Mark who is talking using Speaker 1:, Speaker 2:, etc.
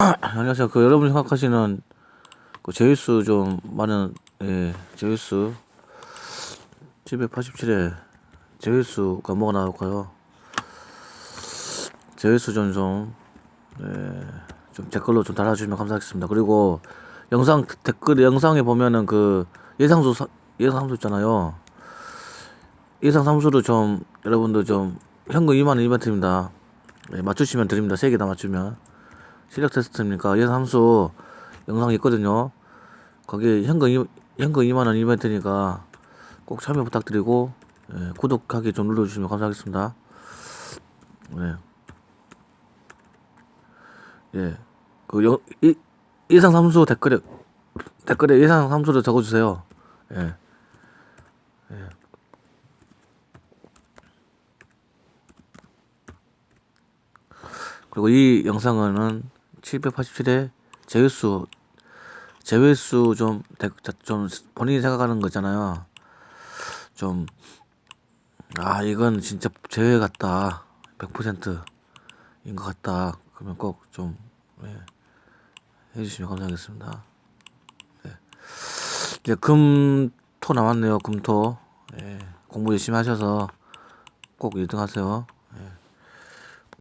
Speaker 1: 안녕하세요. 그 여러분이 생각하시는 그 제위수 좀 많은 예 제위수 787에 제위수가 뭐가 나올까요? 제위수 좀좀 예, 좀 댓글로 좀 달아주시면 감사하겠습니다. 그리고 영상 댓글 영상에 보면은 그 예상수 사- 예상수 있잖아요. 예상 삼수를 좀 여러분들 좀 현금 2만 원 이벤트입니다. 예, 맞추시면 드립니다. 세 개 다 맞추면. 실력 테스트입니까? 예상 함수 영상이 있거든요. 거기에 현금 이- 현금 2만 원 이벤트니까 꼭 참여 부탁드리고 예, 구독하기 좀 눌러주시면 감사하겠습니다. 네. 예, 그 영, 이, 예상 함수 댓글에 댓글에 예상 함수를 적어주세요. 예. 예. 그리고 이 영상은 787의 제외수 제외수 좀, 대- 좀 본인이 생각하는 거잖아요. 좀, 아, 이건 진짜 제외 같다. 100%인 것 같다. 그러면 꼭 좀, 예, 해주시면 감사하겠습니다. 네. 이제 금, 토 남았네요. 금, 토. 예, 공부 열심히 하셔서 꼭 1등 하세요.